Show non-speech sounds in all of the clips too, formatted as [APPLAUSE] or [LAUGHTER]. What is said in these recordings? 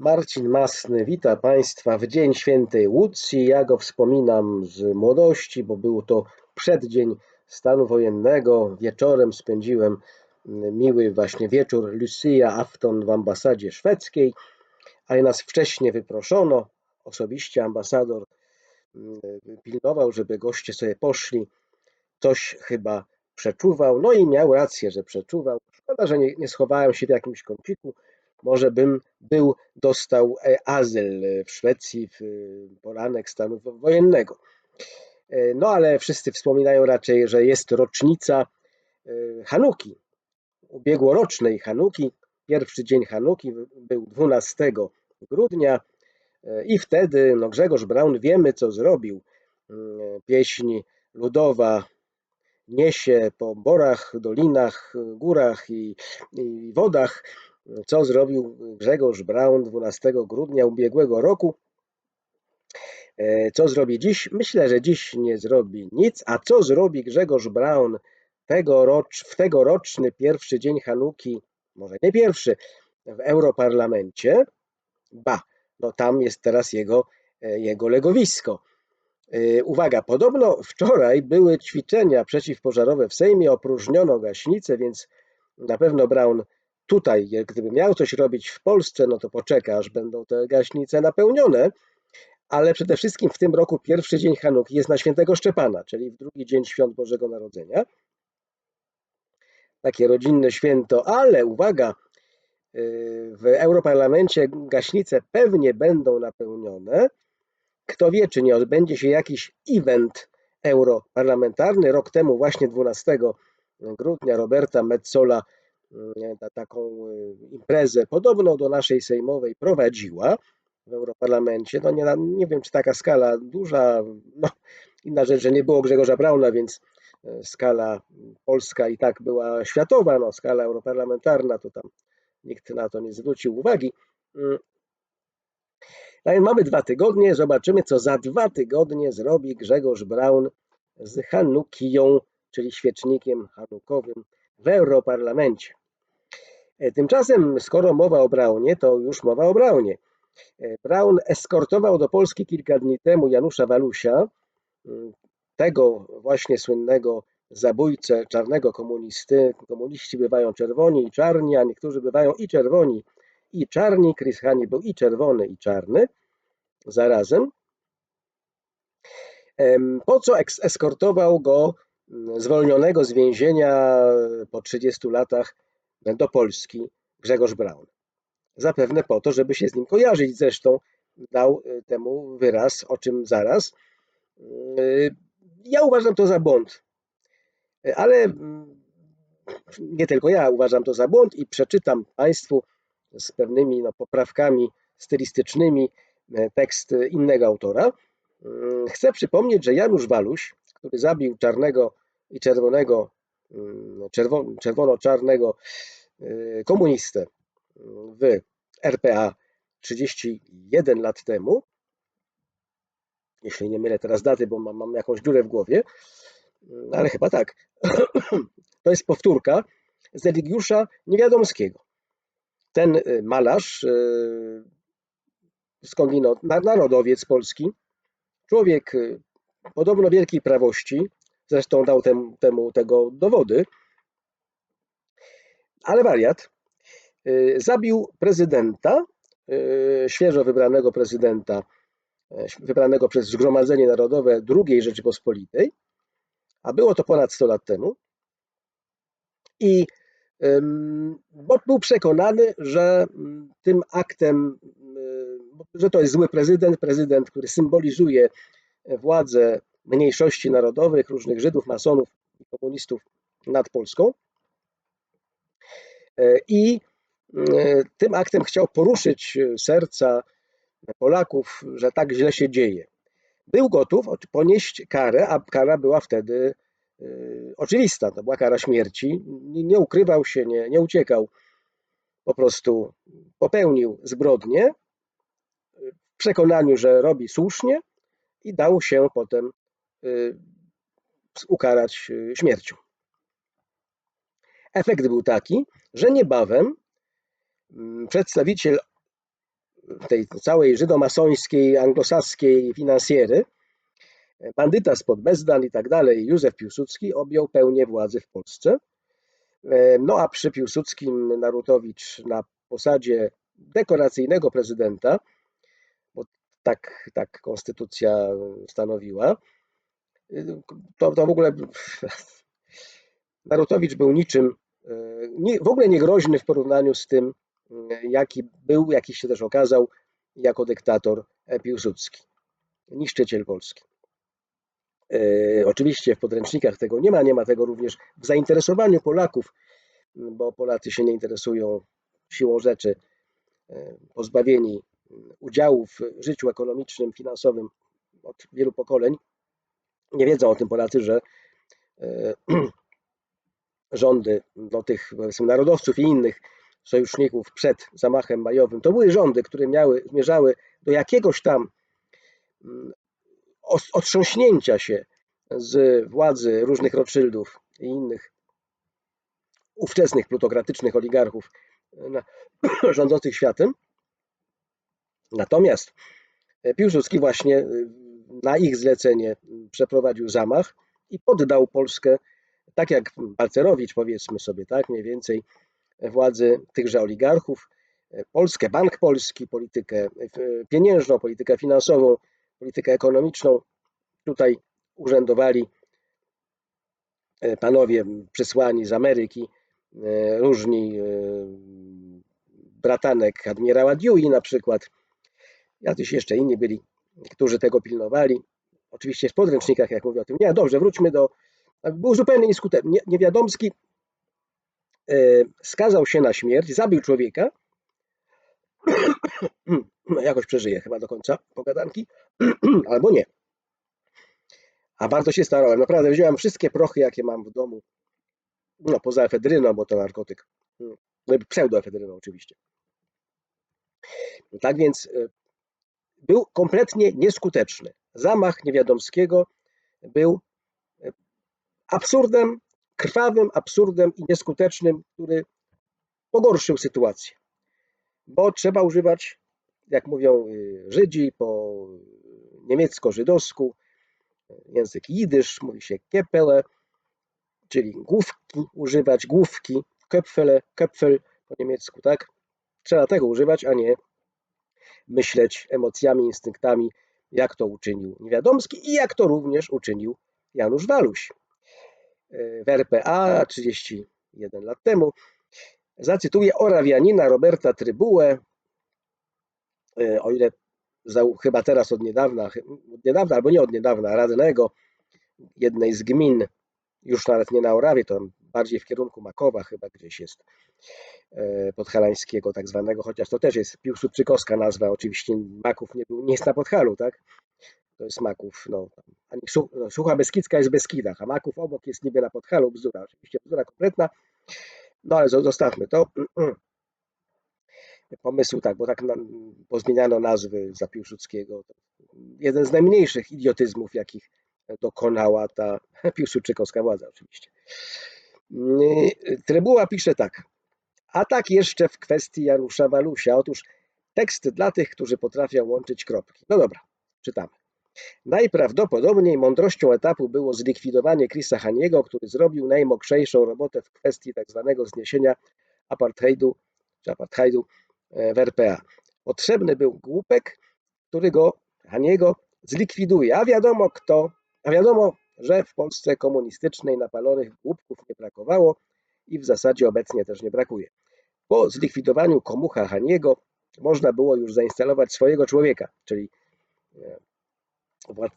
Marcin Masny wita Państwa w Dzień Świętej Łucji. Ja go wspominam z młodości, bo był to przeddzień stanu wojennego. Wieczorem spędziłem miły właśnie wieczór Lucia Afton w ambasadzie szwedzkiej, ale nas wcześniej wyproszono. Osobiście ambasador mm, pilnował, żeby goście sobie poszli. Coś chyba przeczuwał, no i miał rację, że przeczuwał. Szkoda, że nie, nie schowałem się w jakimś kąciku. Może bym był, dostał e, azyl w Szwecji w poranek stanu wojennego. E, no ale wszyscy wspominają raczej, że jest rocznica e, Hanuki, ubiegłorocznej Hanuki. Pierwszy dzień Hanuki był 12 grudnia i wtedy no, Grzegorz Braun wiemy co zrobił. Pieśń ludowa niesie po borach, dolinach, górach i, i wodach, co zrobił Grzegorz Braun 12 grudnia ubiegłego roku. E, co zrobi dziś? Myślę, że dziś nie zrobi nic. A co zrobi Grzegorz Braun tegorocz, w tegoroczny pierwszy dzień Hanuki, może nie pierwszy, w Europarlamencie? Ba, no tam jest teraz jego, e, jego legowisko. E, uwaga, podobno wczoraj były ćwiczenia przeciwpożarowe w Sejmie, opróżniono gaśnicę, więc na pewno Braun tutaj, gdyby miał coś robić w Polsce, no to poczeka, aż będą te gaśnice napełnione, ale przede wszystkim w tym roku pierwszy dzień Hanuki jest na świętego Szczepana, czyli w drugi dzień świąt Bożego Narodzenia. Takie rodzinne święto, ale uwaga, y, w Europarlamencie gaśnice pewnie będą napełnione, kto wie, czy nie odbędzie się jakiś event europarlamentarny. Rok temu, właśnie 12 grudnia, Roberta Metzola taką y, imprezę podobną do naszej sejmowej prowadziła w Europarlamencie. No nie, nie wiem, czy taka skala duża, no inna rzecz, że nie było Grzegorza Brauna, więc y, skala polska i tak była światowa, no skala europarlamentarna to tam nikt na to nie zwrócił uwagi. Mm. No mamy dwa tygodnie, zobaczymy, co za dwa tygodnie zrobi Grzegorz Braun z Hanukiją, czyli świecznikiem hanukowym w Europarlamencie. E, tymczasem, skoro mowa o Braunie, to już mowa o Braunie. E, Braun eskortował do Polski kilka dni temu Janusza Walusia, mm, tego właśnie słynnego zabójcę czarnego komunisty. Komuniści bywają czerwoni i czarni, a niektórzy bywają i czerwoni i czarni. Chris Hani był i czerwony i czarny zarazem. Po co eskortował go mm, zwolnionego z więzienia po 30 latach do Polski Grzegorz Braun? Zapewne po to, żeby się z nim kojarzyć. Zresztą dał y, temu wyraz, o czym zaraz. Y, ja uważam to za błąd, ale mm, nie tylko ja uważam to za błąd i przeczytam Państwu z pewnymi no, poprawkami stylistycznymi E, tekst innego autora. Mm, chcę przypomnieć, że Janusz Waluś, który zabił czarnego i czerwonego, czerwono-czarnego e, komunistę w RPA 31 lat temu, jeśli nie mylę teraz daty, bo mam, mam jakąś dziurę w głowie, mm, ale chyba tak. [CLEARS THROAT] To jest powtórka z Eligiusza Niewiadomskiego. Ten malarz skądinąd narodowiec polski, człowiek y, podobno wielkiej prawości, zresztą dał temu, temu tego dowody, ale wariat, y, zabił prezydenta, y, świeżo wybranego prezydenta, wybranego przez Zgromadzenie Narodowe II Rzeczypospolitej, a było to ponad 100 lat temu. I bo był przekonany, że mm, tym aktem że to jest zły prezydent, prezydent, który symbolizuje władzę mniejszości narodowych, różnych Żydów, masonów i komunistów nad Polską. E, I e, tym aktem chciał poruszyć serca Polaków, że tak źle się dzieje. Był gotów ponieść karę, a kara była wtedy e, oczywista. To była kara śmierci. Nie ukrywał się, nie, nie uciekał. Po prostu popełnił zbrodnię, przekonaniu, że robi słusznie i dał się potem ukarać y, śmiercią. Efekt był taki, że niebawem mm, przedstawiciel tej całej żydomasońskiej, anglosaskiej finansjery, bandyta spod Bezdan i tak dalej, Józef Piłsudski objął pełnię władzy w Polsce. No a przy Piłsudskim Narutowicz na posadzie dekoracyjnego prezydenta, bo tak, tak konstytucja stanowiła, to, to w ogóle Narutowicz był niczym, nie, w ogóle niegroźny w porównaniu z tym, jaki był, jaki się też okazał jako dyktator Piłsudski, niszczyciel Polski. E, oczywiście w podręcznikach tego nie ma, nie ma tego również w zainteresowaniu Polaków, bo Polacy się nie interesują siłą rzeczy, e, pozbawieni udziału w życiu ekonomicznym, finansowym od wielu pokoleń. Nie wiedzą o tym Polacy, że e, [CLEARS THROAT] rządy tych narodowców i innych sojuszników przed zamachem majowym, to były rządy, które miały, zmierzały do jakiegoś tam mm, otrząśnięcia się z władzy różnych Rothschildów i innych ówczesnych plutokratycznych oligarchów [CLEARS THROAT] rządzących światem. Natomiast Piłsudski właśnie na ich zlecenie przeprowadził zamach i poddał Polskę, tak jak Balcerowicz, powiedzmy sobie, tak mniej więcej, władzy tychże oligarchów. Polskę, Bank Polski, politykę pieniężną, politykę finansową, politykę ekonomiczną. Tutaj urzędowali e, panowie przysłani z Ameryki, e, różni e, bratanek admirała Dewey na przykład, jacyś jeszcze inni byli, którzy tego pilnowali. Oczywiście w podręcznikach, jak mówię o tym. Nie, dobrze, wróćmy do. Był zupełnie nieskuteczny. Niewiadomski skazał się na śmierć, zabił człowieka. Jakoś przeżyje chyba do końca pogadanki, albo nie. A bardzo się starałem. Naprawdę wziąłem wszystkie prochy, jakie mam w domu. No, poza efedryną, bo to narkotyk. No pseudoefedryną oczywiście. Tak więc e, był kompletnie nieskuteczny. Zamach Niewiadomskiego był e, absurdem, krwawym absurdem i nieskutecznym, który pogorszył sytuację. Bo trzeba używać, jak mówią y, Żydzi po niemiecko-żydowsku, język jidysz, mówi się kepele, czyli główki używać, główki, köpfele, köpfel po niemiecku, tak? Trzeba tego używać, a nie myśleć emocjami, instynktami, jak to uczynił Niewiadomski i jak to również uczynił Janusz Waluś w RPA 31 lat temu. Zacytuję Orawianina Roberta Trybułę, e, o ile chyba teraz od niedawna, od niedawna albo nie od niedawna, radnego jednej z gmin, już nawet nie na Orawie, to bardziej w kierunku Makowa chyba gdzieś jest, e, podhalańskiego tak zwanego, chociaż to też jest piłsudczykowska nazwa, oczywiście Maków nie, nie jest na Podhalu, tak? To jest Maków, no, no Sucha Beskidzka jest w Beskidach, a Maków obok jest niby na Podhalu, bzdura, oczywiście bzdura kompletna, no ale zostawmy to. [CLEARS THROAT] pomysł, tak, bo tak pozmieniano nazwy za Piłsudskiego. Jeden z najmniejszych idiotyzmów, jakich dokonała ta [LAUGHS] piłsudczykowska władza oczywiście. Trybuła pisze tak. A tak jeszcze w kwestii Janusza Walusia. Otóż tekst dla tych, którzy potrafią łączyć kropki. No dobra, czytamy. Najprawdopodobniej mądrością etapu było zlikwidowanie Chrisa Haniego, który zrobił najmokrzejszą robotę w kwestii tzw. Tak zniesienia apartheidu, czy apartheidu E, w RPA. Potrzebny był głupek, który go, Haniego, zlikwiduje. A wiadomo kto, a wiadomo, że w Polsce komunistycznej napalonych głupków nie brakowało i w zasadzie obecnie też nie brakuje. Po zlikwidowaniu komucha Haniego można było już zainstalować swojego człowieka, czyli e,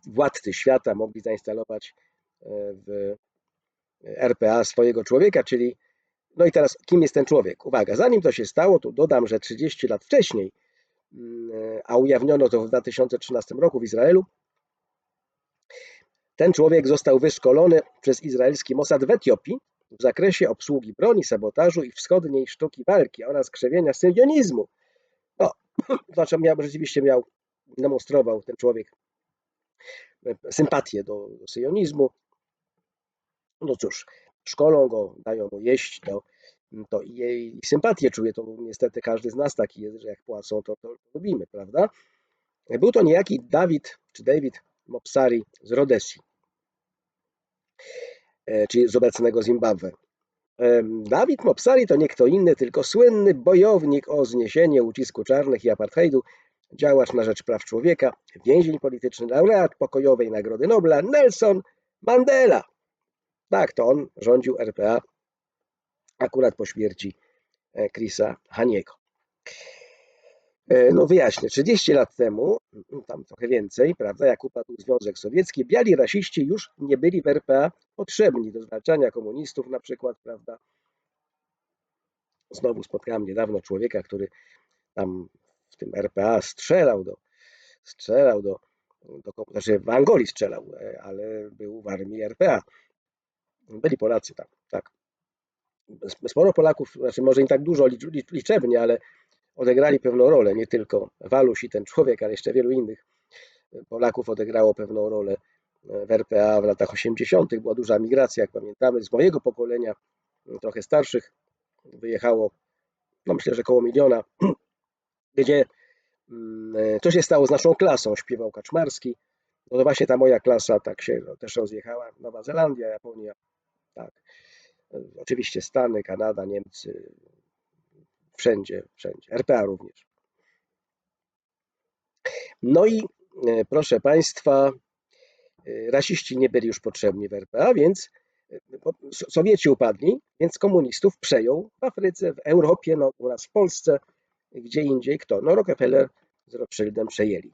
władcy świata mogli zainstalować e, w RPA swojego człowieka, czyli no i teraz, kim jest ten człowiek? Uwaga, zanim to się stało, to dodam, że 30 lat wcześniej, mm, a ujawniono to w 2013 roku w Izraelu, ten człowiek został wyszkolony przez izraelski Mossad w Etiopii w zakresie obsługi broni, sabotażu i wschodniej sztuki walki oraz krzewienia syjonizmu. No, [CLEARS THROAT] znaczy miał, rzeczywiście miał, demonstrował ten człowiek e, sympatię do, syjonizmu. No cóż, szkolą go, dają mu jeść, to to i jej sympatię czuje. To niestety każdy z nas taki jest, że jak płacą, to, to lubimy, prawda? Był to niejaki Dawid, czy David Mopsari z Rodesji, e, czyli z obecnego Zimbabwe. E, Dawid Mopsari to nie kto inny, tylko słynny bojownik o zniesienie ucisku czarnych i apartheidu, działacz na rzecz praw człowieka, więzień polityczny, laureat pokojowej Nagrody Nobla Nelson Mandela. Tak, to on rządził RPA akurat po śmierci e, Chrisa Haniego. No wyjaśnię, 30 lat temu, tam trochę więcej, prawda, jak upadł Związek Sowiecki, biali rasiści już nie byli w RPA potrzebni do zwalczania komunistów na przykład, prawda. Znowu spotkałem niedawno człowieka, który tam w tym RPA strzelał do, strzelał do, do znaczy w Angolii strzelał, e, ale był w armii RPA. Byli Polacy tam, tak. Sporo Polaków, znaczy może nie tak dużo liczebnie, ale odegrali pewną rolę, nie tylko Waluś i ten człowiek, ale jeszcze wielu innych Polaków odegrało pewną rolę w RPA w latach 80. Była duża migracja, jak pamiętamy, z mojego pokolenia, trochę starszych, wyjechało, no myślę, że około miliona, [CLEARS THROAT] gdzie mm, co się stało z naszą klasą, śpiewał Kaczmarski, no to właśnie ta moja klasa tak się no, też rozjechała, Nowa Zelandia, Japonia, tak. Oczywiście Stany, Kanada, Niemcy, wszędzie, wszędzie, RPA również. No i e, proszę Państwa, e, rasiści nie byli już potrzebni w RPA, więc e, Sowieci upadli, więc komunistów przejął w Afryce, w Europie, no u nas w Polsce, gdzie indziej kto? No Rockefeller z Rothschildem przejęli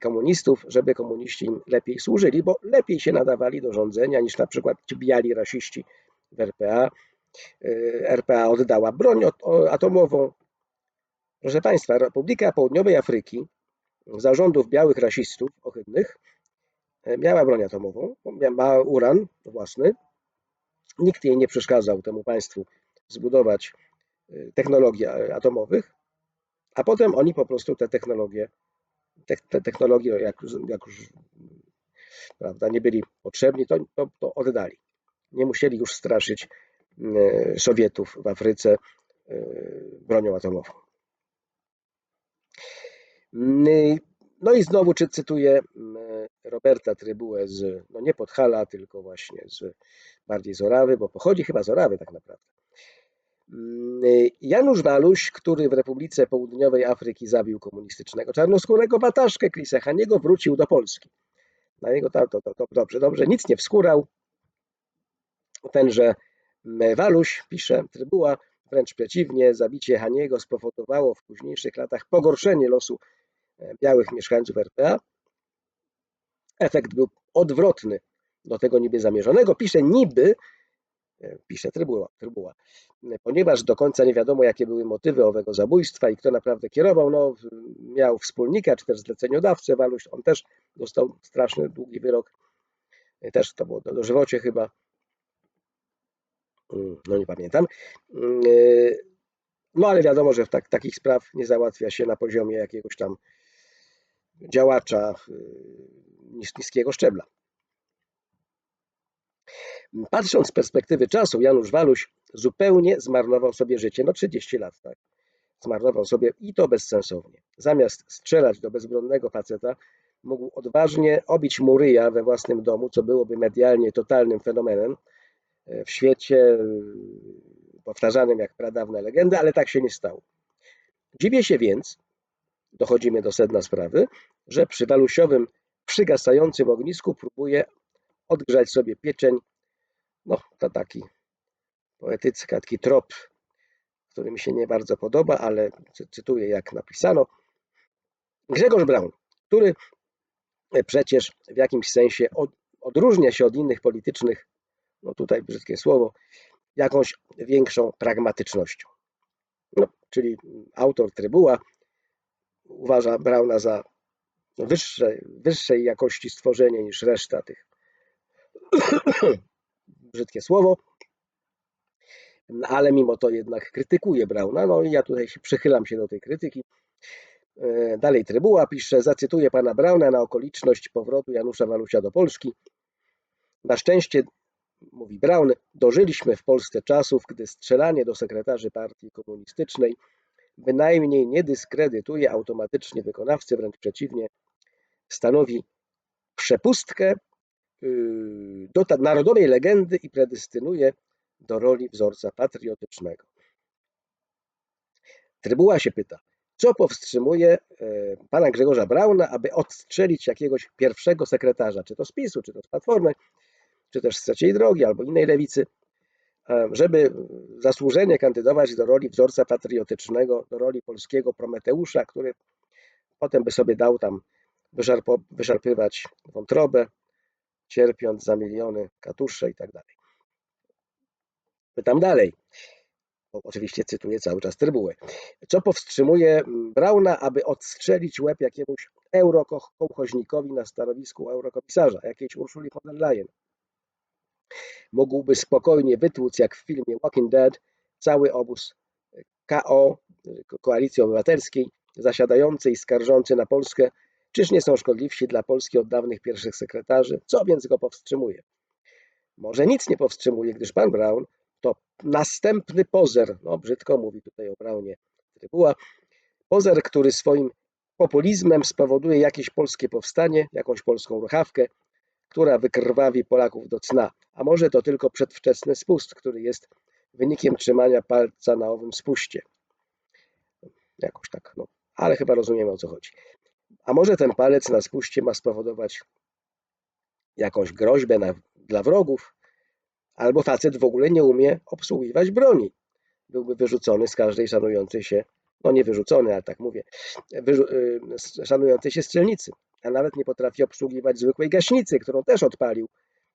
komunistów, żeby komuniści im lepiej służyli, bo lepiej się nadawali do rządzenia niż na przykład ci biali rasiści w RPA, RPA oddała broń atomową. Proszę Państwa, Republika Południowej Afryki zarządów białych rasistów ohydnych y, miała broń atomową, ma uran własny. Nikt jej nie przeszkadzał temu państwu zbudować y, technologii atomowych, a potem oni po prostu te technologie, te, te technologie jak, jak już prawda, nie byli potrzebni, to, to, to oddali. Nie musieli już straszyć E, Sowietów w Afryce e, bronią atomową. No i znowu czy cytuję Roberta Trybułę z, no nie Podhala, tylko właśnie z bardziej z Orawy, bo pochodzi chyba z Orawy tak naprawdę. Janusz Waluś, który w Republice Południowej Afryki zabił komunistycznego czarnoskórego bataszkę Chrisa Haniego, wrócił do Polski. Na jego to, to, to, dobrze, dobrze, nic nie wskórał. Tenże Waluś, pisze Trybuła, wręcz przeciwnie, zabicie Haniego spowodowało w późniejszych latach pogorszenie losu e, białych mieszkańców RPA. Efekt był odwrotny do tego niby zamierzonego. Pisze niby, e, pisze Trybuła, Trybuła, ponieważ do końca nie wiadomo, jakie były motywy owego zabójstwa i kto naprawdę kierował. No, miał wspólnika, czy też zleceniodawcę Waluś, on też dostał straszny, długi wyrok, e, też to było dożywocie chyba, no nie pamiętam. Mm, e, no ale wiadomo, że tak, takich spraw nie załatwia się na poziomie jakiegoś tam działacza e, niskiego szczebla. Patrząc z perspektywy czasu, Janusz Waluś zupełnie zmarnował sobie życie. No 30 lat, tak. Zmarnował sobie i to bezsensownie. Zamiast strzelać do bezbronnego faceta, mógł odważnie obić muryja we własnym domu, co byłoby medialnie totalnym fenomenem, w świecie powtarzanym jak pradawne legendy, ale tak się nie stało. Dziwię się więc, dochodzimy do sedna sprawy, że przy walusiowym przygasającym ognisku próbuje odgrzać sobie pieczeń. No, to taki poetycki, taki trop, który mi się nie bardzo podoba, ale cytuję jak napisano. Grzegorz Braun, który przecież w jakimś sensie odróżnia się od innych politycznych no tutaj brzydkie słowo, jakąś większą pragmatycznością. No, czyli autor Trybuła uważa Brauna za wyższe, wyższej jakości stworzenie niż reszta tych [COUGHS] brzydkie słowo, ale mimo to jednak krytykuje Brauna. No i ja tutaj się przychylam się do tej krytyki. E, dalej Trybuła pisze, zacytuję pana Brauna na okoliczność powrotu Janusza Walusia do Polski. Na szczęście mówi Braun, dożyliśmy w Polsce czasów, gdy strzelanie do sekretarzy partii komunistycznej bynajmniej nie dyskredytuje automatycznie wykonawcy, wręcz przeciwnie, stanowi przepustkę yy, do narodowej legendy i predystynuje do roli wzorca patriotycznego. Trybuła się pyta, co powstrzymuje e, pana Grzegorza Brauna, aby odstrzelić jakiegoś pierwszego sekretarza, czy to z PiSu, czy to z Platformy, czy też z Trzeciej Drogi, albo innej lewicy, e, żeby zasłużenie kandydować do roli wzorca patriotycznego, do roli polskiego Prometeusza, który potem by sobie dał tam wyszarpywać wątrobę, cierpiąc za miliony katusze i tak dalej. Pytam dalej oczywiście cytuję cały czas trybułę, co powstrzymuje Brauna, aby odstrzelić łeb jakiemuś eurokołchoźnikowi na stanowisku eurokomisarza, jakiejś Urszuli von der Leyen. Mógłby spokojnie wytłuc, jak w filmie Walking Dead, cały obóz KO, Koalicji Obywatelskiej, zasiadający i skarżący na Polskę, czyż nie są szkodliwsi dla Polski od dawnych pierwszych sekretarzy? Co więc go powstrzymuje? Może nic nie powstrzymuje, gdyż pan Brown to następny pozer, no brzydko mówi tutaj o Braunie Trybuła, pozer, który swoim populizmem spowoduje jakieś polskie powstanie, jakąś polską ruchawkę, która wykrwawi Polaków do cna. A może to tylko przedwczesny spust, który jest wynikiem trzymania palca na owym spuście. Jakoś tak, no. Ale chyba rozumiemy o co chodzi. A może ten palec na spuście ma spowodować jakąś groźbę na, dla wrogów, Albo facet w ogóle nie umie obsługiwać broni. Byłby wyrzucony z każdej szanującej się, no nie wyrzucony, ale tak mówię, y, szanującej się strzelnicy. A nawet nie potrafi obsługiwać zwykłej gaśnicy, którą też odpalił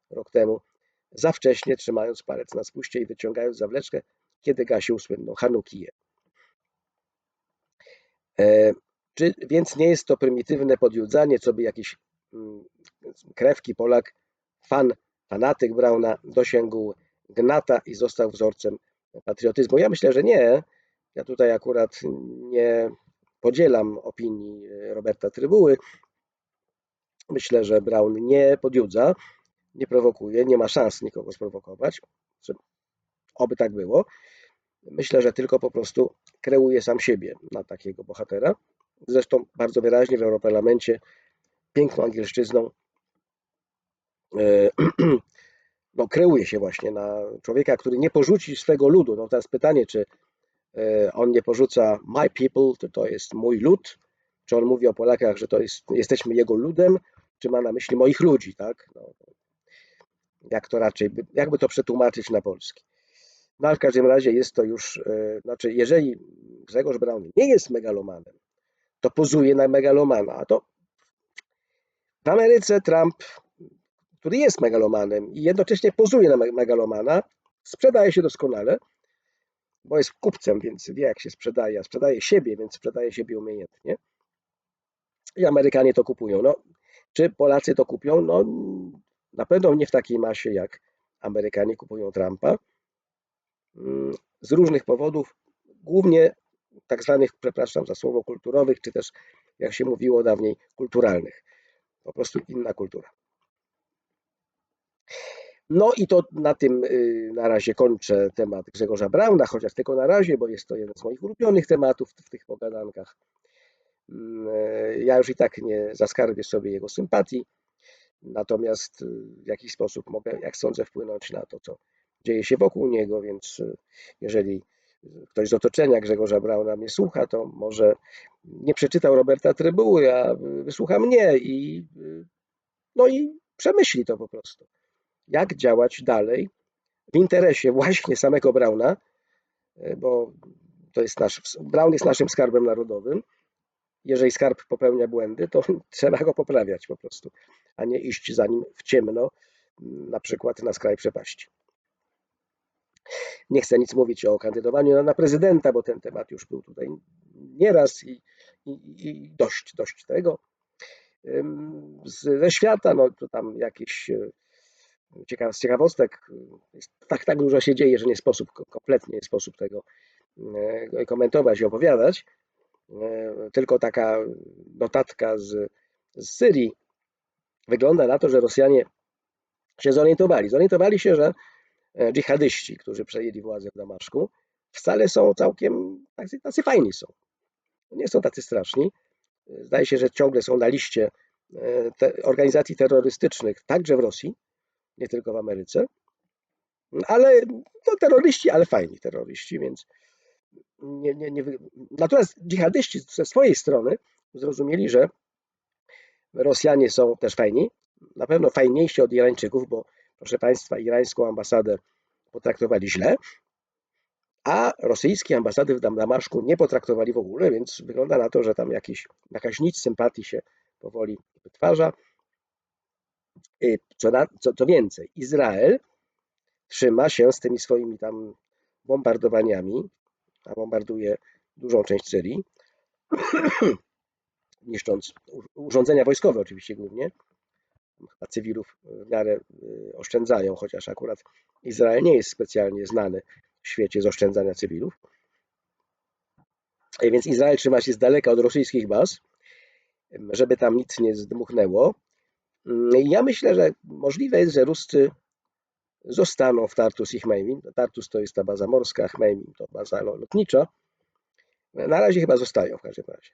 rok temu, za wcześnie trzymając palec na spuście i wyciągając zawleczkę, kiedy gasił słynną Hanukiję. E, czy więc nie jest to prymitywne podjudzanie, co by jakiś mm, krewki Polak, fan fanatyk Brauna dosięgł gnata i został wzorcem patriotyzmu. Ja myślę, że nie. Ja tutaj akurat nie podzielam opinii Roberta Trybuły. Myślę, że Braun nie podjudza, nie prowokuje, nie ma szans nikogo sprowokować. Oby tak było. Myślę, że tylko po prostu kreuje sam siebie na takiego bohatera. Zresztą bardzo wyraźnie w Europarlamencie piękną angielszczyzną E, [CLEARS THROAT] no, kreuje się właśnie na człowieka, który nie porzuci swego ludu. No teraz pytanie, czy e, on nie porzuca my people, to, to jest mój lud, czy on mówi o Polakach, że to jest, jesteśmy jego ludem, czy ma na myśli moich ludzi, tak? No, jak to raczej, jakby to przetłumaczyć na polski. No ale w każdym razie jest to już, e, znaczy jeżeli Grzegorz Braun nie jest megalomanem, to pozuje na megalomana, a to w Ameryce Trump który jest megalomanem i jednocześnie pozuje na megalomana, sprzedaje się doskonale, bo jest kupcem, więc wie jak się sprzedaje, a sprzedaje siebie, więc sprzedaje siebie umiejętnie. I Amerykanie to kupują. No, czy Polacy to kupią? No, na pewno nie w takiej masie, jak Amerykanie kupują Trumpa. Mm, z różnych powodów, głównie tak zwanych, przepraszam za słowo, kulturowych, czy też, jak się mówiło dawniej, kulturalnych. Po prostu inna kultura. No i to na tym y, na razie kończę temat Grzegorza Brauna, chociaż tylko na razie, bo jest to jeden z moich ulubionych tematów w tych pogadankach. Ja już i tak nie zaskarbię sobie jego sympatii, natomiast y, w jakiś sposób mogę, jak sądzę, wpłynąć na to, co dzieje się wokół niego, więc y, jeżeli ktoś z otoczenia Grzegorza Brauna mnie słucha, to może nie przeczytał Roberta Trybuły, a wysłucha mnie i, no i przemyśli to po prostu jak działać dalej w interesie właśnie samego Brauna, bo to jest nasz, Brown jest naszym skarbem narodowym. Jeżeli skarb popełnia błędy, to [LAUGHS] trzeba go poprawiać po prostu, a nie iść za nim w ciemno, na przykład na skraj przepaści. Nie chcę nic mówić o kandydowaniu na prezydenta, bo ten temat już był tutaj nieraz i, i, i dość, dość tego. Ze świata, no to tam jakieś e, ciekaw, z ciekawostek, tak, tak dużo się dzieje, że nie sposób, kompletnie nie sposób tego e, komentować i opowiadać. E, tylko taka notatka z, z Syrii. Wygląda na to, że Rosjanie się zorientowali. Zorientowali się, że e, dżihadyści, którzy przejęli władzę w Damaszku, wcale są całkiem tacy, tacy fajni są. Nie są tacy straszni. Zdaje się, że ciągle są na liście e, te organizacji terrorystycznych, także w Rosji, nie tylko w Ameryce. Ale to terroryści, ale fajni terroryści, więc nie, nie, nie. Natomiast dżihadyści ze swojej strony zrozumieli, że Rosjanie są też fajni, na pewno fajniejsi od Irańczyków, bo proszę Państwa, irańską ambasadę potraktowali źle, a rosyjskie ambasady w Damaszku nie potraktowali w ogóle, więc wygląda na to, że tam jakiś, jakaś nic sympatii się powoli wytwarza. Co, na, co, co więcej, Izrael trzyma się z tymi swoimi tam bombardowaniami, a bombarduje dużą część Syrii, [CLEARS THROAT] niszcząc urządzenia wojskowe oczywiście głównie, cywilów w miarę y, oszczędzają, chociaż akurat Izrael nie jest specjalnie znany w świecie z oszczędzania cywilów. Więc Izrael trzyma się z daleka od rosyjskich baz, żeby tam nic nie zdmuchnęło. Ja myślę, że możliwe jest, że Ruscy zostaną w Tartus i Chmejmin. Tartus to jest ta baza morska, Chmejmin to baza lotnicza. Na razie chyba zostają w każdym razie.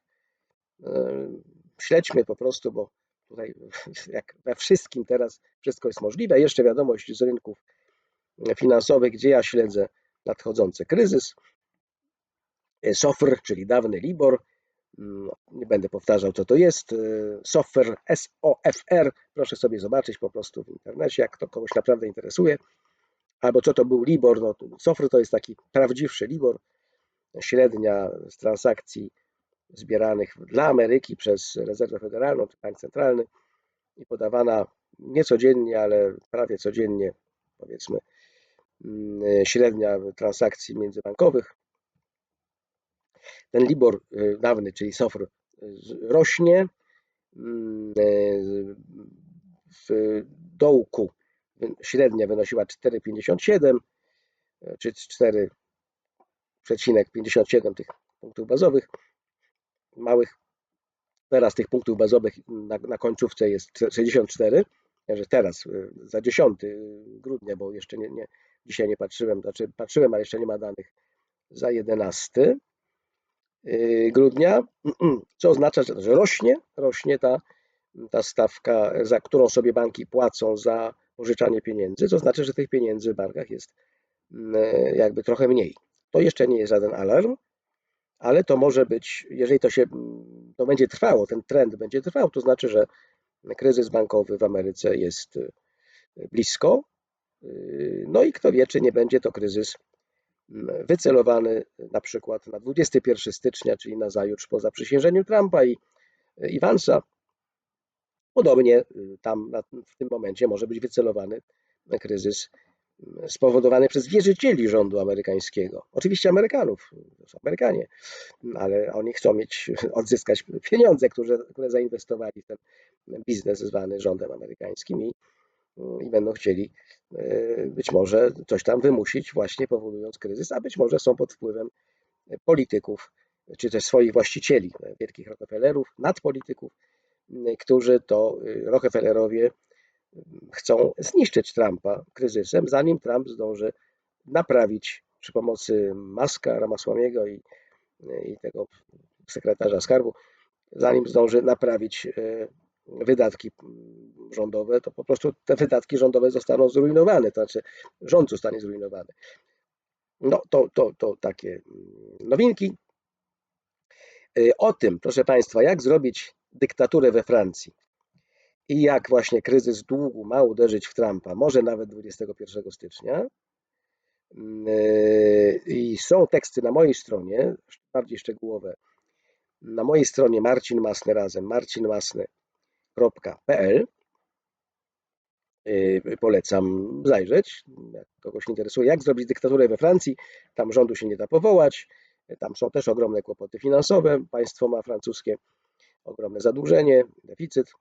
Śledźmy po prostu, bo tutaj [LAUGHS] jak we wszystkim teraz wszystko jest możliwe. Jeszcze wiadomość z rynków finansowych, gdzie ja śledzę nadchodzący kryzys. SOFR, czyli dawny LIBOR, nie będę powtarzał, co to jest. SOFR, S-O-F-R, proszę sobie zobaczyć po prostu w internecie, jak to kogoś naprawdę interesuje. Albo co to był LIBOR, no SOFR to jest taki prawdziwszy LIBOR, średnia z transakcji zbieranych dla Ameryki przez Rezerwę Federalną czy Bank Centralny i podawana nie codziennie, ale prawie codziennie, powiedzmy, mm, średnia transakcji międzybankowych. Ten Libor y, dawny, czyli SOFR, rośnie. Mm, y, w dołku średnia wynosiła 4,57 y, czy 4,57 tych punktów bazowych małych. Teraz tych punktów bazowych na, na końcówce jest 64, że teraz za 10 grudnia, bo jeszcze nie, nie, dzisiaj nie patrzyłem, znaczy patrzyłem, ale jeszcze nie ma danych za 11 y, grudnia, co oznacza, że rośnie, rośnie ta, ta stawka, za którą sobie banki płacą za pożyczanie pieniędzy, co znaczy, że tych pieniędzy w bankach jest y, jakby trochę mniej. To jeszcze nie jest żaden alarm, ale to może być, jeżeli to się to będzie trwało, ten trend będzie trwał, to znaczy, że kryzys bankowy w Ameryce jest y, blisko. Y, no i kto wie, czy nie będzie to kryzys mm, wycelowany na przykład na 21 stycznia, czyli na zajutrz po zaprzysiężeniu Trumpa i Iwansa. Podobnie y, tam w tym momencie może być wycelowany kryzys spowodowany przez wierzycieli rządu amerykańskiego. Oczywiście Amerykanów, to są Amerykanie, ale oni chcą mieć, [LAUGHS] odzyskać pieniądze, które, które zainwestowali w ten biznes zwany rządem amerykańskim i, i będą chcieli e, być może coś tam wymusić, właśnie powodując kryzys, a być może są pod wpływem polityków, czy też swoich właścicieli, wielkich Rockefellerów, nadpolityków, którzy to e, Rockefellerowie chcą zniszczyć Trumpa kryzysem, zanim Trump zdąży naprawić przy pomocy Maska, Ramasłamiego i, i tego sekretarza skarbu, zanim zdąży naprawić e, wydatki rządowe, to po prostu te wydatki rządowe zostaną zrujnowane, to znaczy rząd zostanie zrujnowany. No to, to, to takie mm, nowinki. E, o tym, proszę Państwa, jak zrobić dyktaturę we Francji i jak właśnie kryzys długu ma uderzyć w Trumpa, może nawet 21 stycznia. Mm, e, I są teksty na mojej stronie, bardziej szczegółowe. Na mojej stronie Marcin Masny razem, marcinmasny.pl e, Polecam zajrzeć, jak kogoś interesuje, jak zrobić dyktaturę we Francji. Tam rządu się nie da powołać. Tam są też ogromne kłopoty finansowe. Państwo ma francuskie ogromne zadłużenie, deficyt.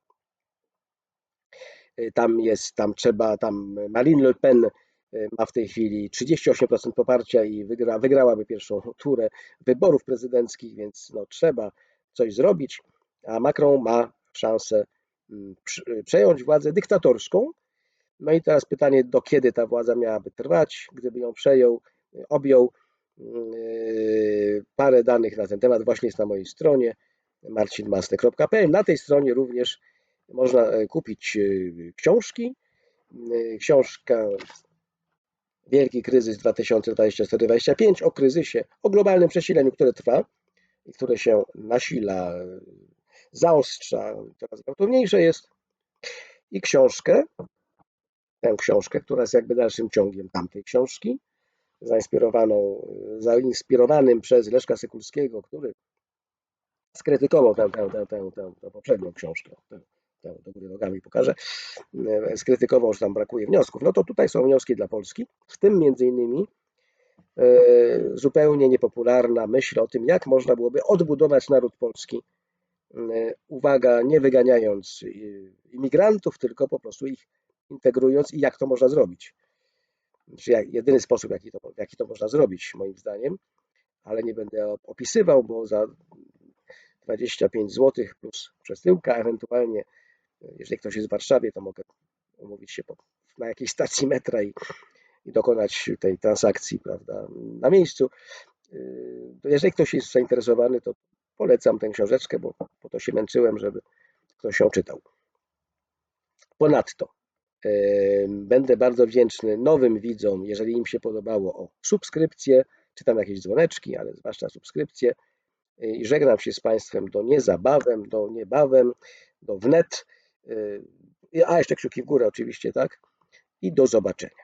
Y, tam jest, tam trzeba, tam Marine Le Pen y, ma w tej chwili 38% poparcia i wygra, wygrałaby pierwszą turę wyborów prezydenckich, więc no, trzeba coś zrobić, a Macron ma szansę y, przejąć władzę dyktatorską, No i teraz pytanie, do kiedy ta władza miałaby trwać, gdyby ją przejął, objął. Yy, Parę danych na ten temat właśnie jest na mojej stronie marcinmasny.pl. Na tej stronie również można e, kupić e, książki. E, Książka Wielki kryzys 2024-2025 o kryzysie, o globalnym przesileniu, które trwa i które się nasila, zaostrza, coraz gwałtowniejsze jest. I książkę, tę książkę, która jest jakby dalszym ciągiem tamtej książki, zainspirowaną, zainspirowanym przez Leszka Sykulskiego, który skrytykował tę, tę, tę, tę, tę, tę poprzednią książkę, tę, tę do góry nogami pokażę, e, skrytykował, że tam brakuje wniosków. No to tutaj są wnioski dla Polski, w tym między innymi e, zupełnie niepopularna myśl o tym, jak można byłoby odbudować naród polski. E, Uwaga, nie wyganiając imigrantów, tylko po prostu ich integrując i jak to można zrobić. Czy jak, jedyny sposób, jaki to, jaki to można zrobić, moim zdaniem, ale nie będę opisywał, bo za 25 zł plus przesyłka, ewentualnie jeżeli ktoś jest w Warszawie, to mogę umówić się po, na jakiejś stacji metra i, i dokonać tej transakcji prawda, na miejscu. To jeżeli ktoś jest zainteresowany, to polecam tę książeczkę, bo po to się męczyłem, żeby ktoś ją czytał. Ponadto będę bardzo wdzięczny nowym widzom, jeżeli im się podobało, o subskrypcję, czy tam jakieś dzwoneczki, ale zwłaszcza subskrypcję. I żegnam się z Państwem do niezabawem, do niebawem, do wnet. Yy, A jeszcze kciuki w górę oczywiście, tak? I do zobaczenia.